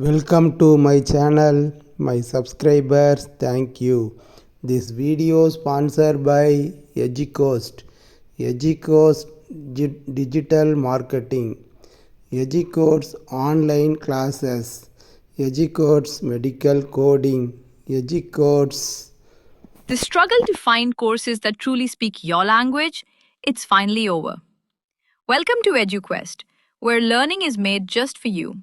Welcome to my channel, my subscribers, thank you. This video sponsored by Educost, Educost Digital Marketing, Educost Online Classes, Educost Medical Coding, Educost The struggle to find courses that truly speak your language, it's finally over. Welcome to EduQuest, where learning is made just for you.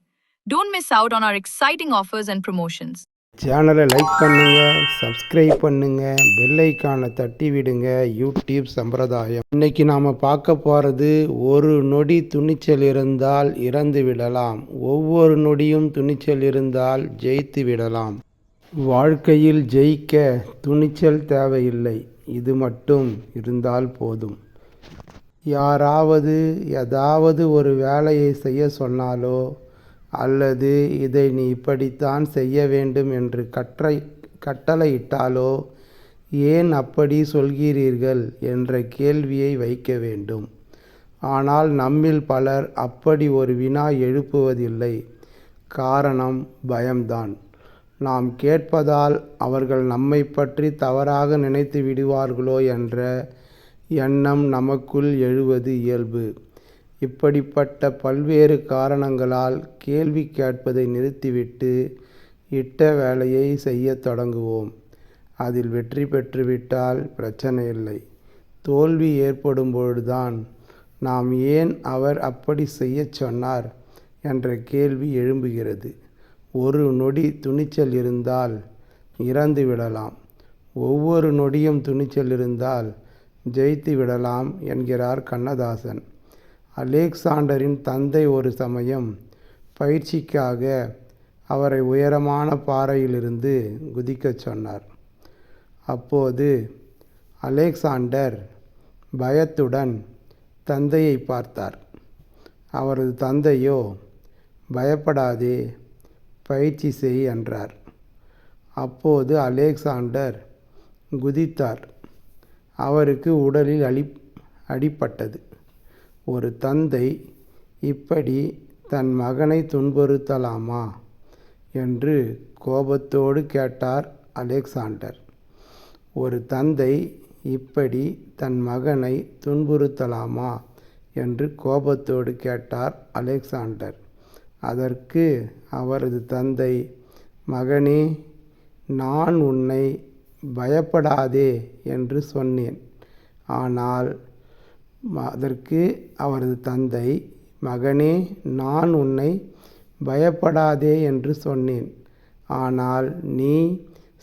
don't miss out on our exciting offers and promotions சேனலை like பண்ணுங்க subscribe பண்ணுங்க பெல்லைக்கானை தட்டி விடுங்க. YouTube சம்பிரதாயம். இன்னைக்கு நாம் பார்க்க போகிறது ஒரு நொடி துணிச்சல் இருந்தால் இறந்து விடலாம். ஒவ்வொரு நொடியும் துணிச்சல் இருந்தால் ஜெயித்து விடலாம். வாழ்க்கையில் ஜெயிக்க துணிச்சல் தேவையில்லை. இது மட்டும் இருந்தால் போதும். யாராவது ஏதாவது ஒரு வேலையை செய்ய சொன்னாலோ அல்லது இதை நீ இப்படித்தான் செய்ய வேண்டும் என்று கற்றை கட்டளையிட்டாலோ ஏன் அப்படி சொல்கிறீர்கள் என்ற கேள்வியை வைக்க வேண்டும். ஆனால் நம்மில் பலர் அப்படி ஒரு வினா எழுப்புவதில்லை. காரணம் பயம்தான். நாம் கேட்பதால் அவர்கள் நம்மை பற்றி தவறாக நினைத்து விடுவார்களோ என்ற எண்ணம் நமக்குள் எழுவது இயல்பு. இப்படிப்பட்ட பல்வேறு காரணங்களால் கேள்வி கேட்பதை நிறுத்திவிட்டு இட்ட வேலையை செய்யத் தொடங்குவோம். அதில் வெற்றி பெற்றுவிட்டால் பிரச்சனை இல்லை. தோல்வி ஏற்படும் பொழுதுதான் நாம் ஏன் அவர் அப்படி செய்யச் சொன்னார் என்ற கேள்வி எழும்புகிறது. ஒரு நொடி துணிச்சல் இருந்தால் இறந்து விடலாம். ஒவ்வொரு நொடியும் துணிச்சல் இருந்தால் ஜெயித்து விடலாம் என்கிறார் கண்ணதாசன். அலெக்சாண்டரின் தந்தை ஒரு சமயம் பயிற்சிக்காக அவரை உயரமான பாறையிலிருந்து குதிக்கச் சொன்னார். அப்போது அலெக்சாண்டர் பயத்துடன் தந்தையை பார்த்தார். அவரது தந்தையோ பயப்படாதே பயிற்சி செய் என்றார். அப்போது அலெக்சாண்டர் குதித்தார். அவருக்கு உடலில் அடி அடிப்பட்டது ஒரு தந்தை இப்படி தன் மகனை துன்புறுத்தலாமா? என்று கோபத்தோடு கேட்டார் அலெக்சாண்டர். ஒரு தந்தை இப்படி தன் மகனை துன்புறுத்தலாமா? என்று கோபத்தோடு கேட்டார் அலெக்சாண்டர். அதற்கு அவரது தந்தை மகனே நான் உன்னை பயப்படாதே என்று சொன்னேன். ஆனால் அதற்கு அவரது தந்தை மகனே நான் உன்னை பயப்படாதே என்று சொன்னேன். ஆனால் நீ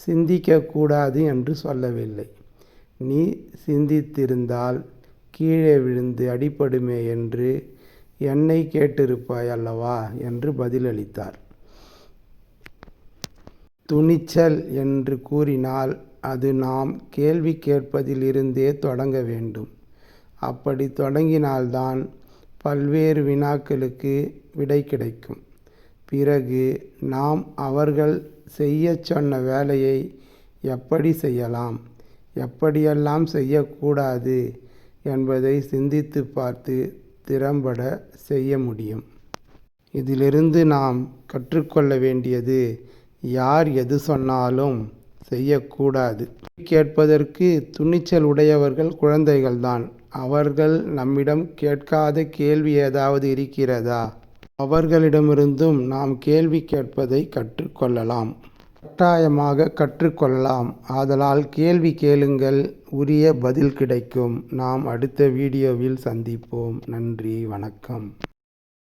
சிந்திக்கக்கூடாது என்று சொல்லவில்லை. நீ சிந்தித்திருந்தால் கீழே விழுந்து அடிபடுமே என்று என்னை கேட்டிருப்பாய் அல்லவா என்று பதிலளித்தார். துணிச்சல் என்று கூறினால் அது நாம் கேள்வி கேட்பதிலிருந்தே தொடங்க வேண்டும். அப்படி தொடங்கினால்தான் பல்வேறு வினாக்களுக்கு விடை கிடைக்கும். பிறகு நாம் அவர்கள் செய்ய சொன்ன வேலையை எப்படி செய்யலாம்? எப்படியெல்லாம் செய்யக்கூடாது என்பதை சிந்தித்து பார்த்து திறம்பட செய்ய முடியும். இதிலிருந்து நாம் கற்றுக்கொள்ள வேண்டியது யார் எது சொன்னாலும் செய்யக்கூடாது. கேட்பதற்கு துணிச்சல் உடையவர்கள் குழந்தைகள்தான். அவர்கள் நம்மிடம் கேட்காத கேள்வி ஏதாவது இருக்கிறதா? அவர்களிடமிருந்தும் நாம் கேள்வி கேட்பதை கற்றுக்கொள்ளலாம். கட்டாயமாக கற்றுக்கொள்ளலாம். ஆதலால் கேள்வி கேளுங்கள் உரிய பதில் கிடைக்கும். நாம் அடுத்த வீடியோவில் சந்திப்போம். நன்றி வணக்கம்.